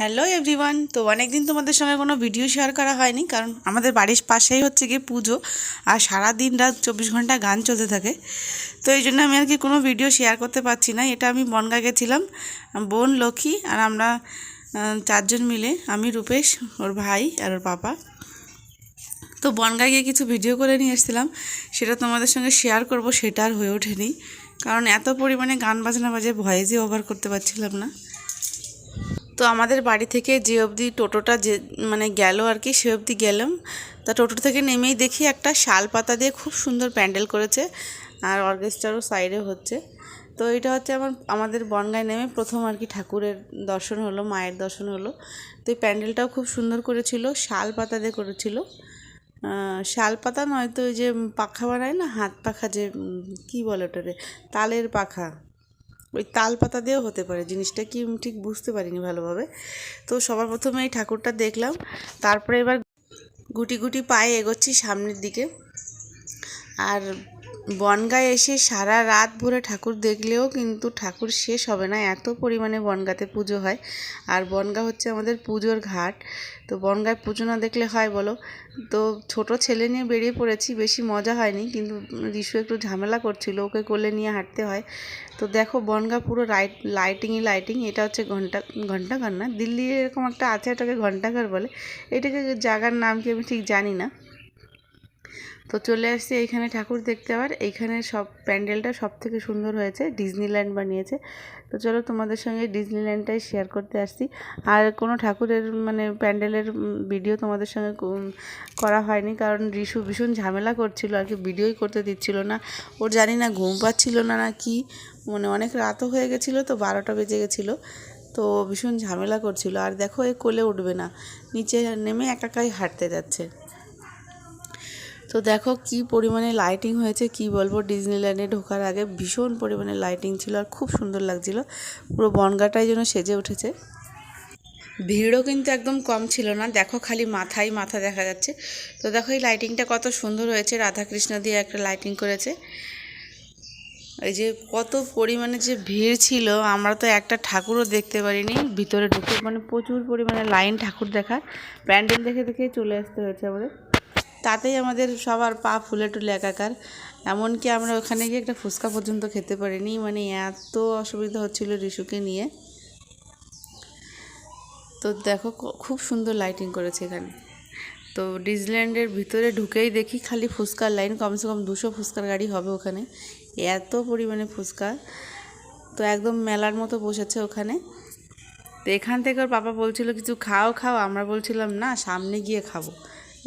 Hello everyone তো অনেক দিন তোমাদের সঙ্গে কোনো ভিডিও শেয়ার করা হয়নি, কারণ আমাদের বাড়ির পাশেই হচ্ছে গিয়ে পুজো, আর সারা দিন রাত চব্বিশ ঘণ্টা গান চলতে থাকে। তো এই জন্য আমি আর কি কোনো ভিডিও শেয়ার করতে পারছি না। এটা আমি বনগা গেছিলাম, বোন লক্ষ্মী আর আমরা চারজন মিলে, আমি, রূপেশ, ওর ভাই আর ওর পাপা। তো বনগাঁ গিয়ে কিছু ভিডিও করে নিয়ে এসেছিলাম। সেটা তোমাদের সঙ্গে শেয়ার করব, সেটা আর হয়ে ওঠেনি। কারণ এত পরিমাণে গান বাজনা বাজে, ভয়েসই ওভার করতে পারছিলাম না। তো আমাদের বাড়ি থেকে যে অবধি টোটোটা যে মানে গেল আর কি, সে অবধি গেলাম। তা টোটো থেকে নেমেই দেখি একটা শাল পাতা দিয়ে খুব সুন্দর প্যান্ডেল করেছে আর অর্কেস্ট্রারও সাইডে হচ্ছে। তো এটা হচ্ছে আমার, আমাদের বনগায় নেমে প্রথম আর কি ঠাকুরের দর্শন হলো, মায়ের দর্শন হলো। তো এই প্যান্ডেলটাও খুব সুন্দর করেছিল, শাল পাতা দিয়ে করেছিল। শাল পাতা নয় তো ওই যে পাখা বানায় না, হাত পাখা যে কী বলে ওটারে, তালের পাখা। ওই তাল পাতা দিয়েও হতে পারে, জিনিসটা কি ঠিক বুঝতে পারিনি ভালোভাবে। তো সবার প্রথমে এই ঠাকুরটা দেখলাম, তারপরে এবার গুটি গুটি পায়ে এগোচ্ছি সামনের দিকে। আর বনগায় এসে সারা রাত ভরে ঠাকুর দেখলেও কিন্তু ঠাকুর শেষ হবে না। এত পরিমাণে বনগাতে পুজো হয়। আর বনগা হচ্ছে আমাদের পুজোর ঘাট। তো বনগায় পুজো না দেখলে হয় বলো? তো ছোট ছেলে নিয়ে বেরিয়ে পড়েছি, বেশি মজা হয়নি, কিন্তু রিশু একটু ঝামেলা করছিল, ওকে কোলে নিয়ে হাঁটতে হয়। তো দেখো বনগা পুরো লাইট লাইটিংই লাইটিং এটা হচ্ছে ঘণ্টা, ঘন্টাঘর না? দিল্লি এরকম একটা আছে ওটাকে ঘন্টাঘর বলে। এটাকে জায়গার নাম কি আমি ঠিক জানি না। তো চলে আসছি এইখানে ঠাকুর দেখতে। আবার এইখানে সব প্যান্ডেলটা সব থেকে সুন্দর হয়েছে, ডিজনিল্যান্ড বানিয়েছে। তো চলো তোমাদের সঙ্গে ডিজনিল্যান্ডটাই শেয়ার করতে আসছি। আর কোনো ঠাকুরের মানে প্যান্ডেলের ভিডিও তোমাদের সঙ্গে করা হয়নি, কারণ রিশু ভীষণ ঝামেলা করছিল, আর কি ভিডিওই করতে দিচ্ছিল না। ওর জানি না ঘুম পাচ্ছিল না না কি মানে অনেক রাতও হয়ে গেছিল তো বারোটা বেজে গেছিল। তো ভীষণ ঝামেলা করছিল। আর দেখো এ কোলে উঠবে না, নিচে নেমে একাকাই হাঁটতে যাচ্ছে। তো দেখো কি পরিমাণে লাইটিং হয়েছে, কি বলব? ডিজনিল্যান্ডে ঢোকার আগে ভীষণ পরিমাণে লাইটিং ছিল আর খুব সুন্দর লাগছিল। পুরো বনগাটাই যেন সেজে উঠেছে। ভিড়ও কিন্তু একদম কম ছিল না। দেখো খালি মাথায় মাথা দেখা যাচ্ছে। তো দেখো এই লাইটিংটা কত সুন্দর হয়েছে। রাধাকৃষ্ণ দিয়ে একটা লাইটিং করেছে। এই যে কত পরিমাণে যে ভিড় ছিল, আমরা তো একটা ঠাকুরও দেখতে পারিনি। ভিতরে ঢুকে মানে প্রচুর পরিমাণে লাইন ঠাকুর দেখার। প্যান্ডেল দেখে দেখে চলে আসতে হয়েছে আমাদের। তাতেই আমাদের সবার পা ফুলে টুলে একাকার। এমনকি আমরা ওখানে গিয়ে একটা ফুচকা পর্যন্ত খেতে পারিনি মানে এত অসুবিধা হচ্ছিল রিশুকে নিয়ে। তো দেখো খুব সুন্দর লাইটিং করেছে এখানে। তো ডিজল্যান্ডের ভিতরে ঢুকেই দেখি খালি ফুচকার লাইন, কমসে কম দুশো ফুচকার গাড়ি হবে ওখানে। এত পরিমাণে ফুচকা। তো একদম মেলার মতো বসেছে ওখানে। তো এখান থেকে ওর পাপা বলছিল, কিছু খাও খাও। আমরা বলছিলাম, না, সামনে গিয়ে খাব।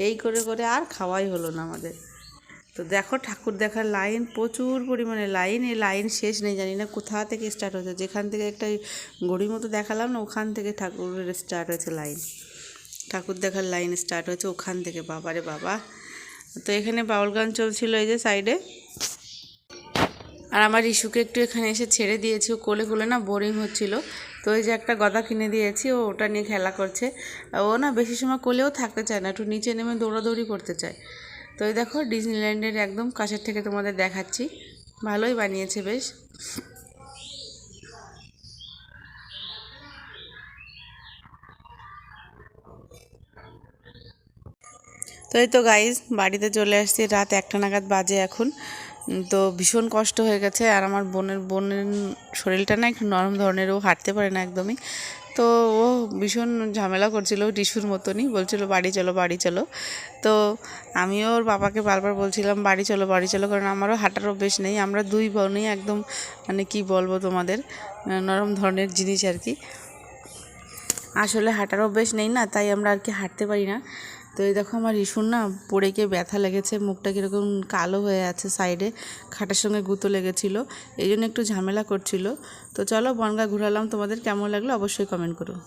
এই করে করে আর খাওয়াই হলো না আমাদের। তো দেখো ঠাকুর দেখার লাইন, প্রচুর পরিমাণে লাইন, এই লাইন শেষ নেই, জানি না কোথা থেকে স্টার্ট হয়েছে। যেখান থেকে একটা গড়ি মতো দেখালাম না, ওখান থেকে ঠাকুরের স্টার্ট হয়েছে লাইন। ঠাকুর দেখার লাইন স্টার্ট হয়েছে ওখান থেকে, বাবারে বাবা। তো এখানে বাউল গান চলছিল এই যে সাইডে আর আমার ইস্যুকে একটু এখানে এসে ছেড়ে দিয়েছি, ও কোলে কোলে না বোরিং হচ্ছিল। তো ওই যে একটা গদা কিনে দিয়েছি, ও ওটা নিয়ে খেলা করছে। ও না বেশি সময় কোলেও থাকতে চায় না, একটু নিচে নেমে দৌড়াদৌড়ি করতে চায়। তো এই দেখো ডিজনিল্যান্ডের একদম কাছের থেকে তোমাদের দেখাচ্ছি। ভালোই বানিয়েছে বেশ। তো এই তো গাইজ বাড়িতে চলে আসছি, রাত একটা নাগাদ বাজে এখন। তো ভীষণ কষ্ট হয়ে গেছে আর আমার বোনের বোনের শরীরটা না একটু নরম ধরনের, ও হাঁটতে পারে না একদমই। তো ও ভীষণ ঝামেলা করছিল টিস্যুর মতনই, বলছিল বাড়ি চলো বাড়ি চলো। তো আমিও ওর বাবাকে বারবার বলছিলাম, বাড়ি চলো বাড়ি চলো, কারণ আমারও হাঁটার অভ্যেস নেই। আমরা দুই বোনই একদম মানে কি বলব তোমাদের নরম ধরনের জিনিস আর কি। আসলে হাঁটার অভ্যেস নেই না, তাই আমরা আর কি হাঁটতে পারি না। তো এই দেখো আমার ইসুর না পড়ে গিয়ে ব্যথা লেগেছে, মুখটা কীরকম কালো হয়ে আছে সাইডে, খাটের সঙ্গে গুঁতো লেগেছিলো, এই জন্য একটু ঝামেলা করছিল। তো চলো বনগা ঘুরালাম, তোমাদের কেমন লাগল অবশ্যই কমেন্ট করো।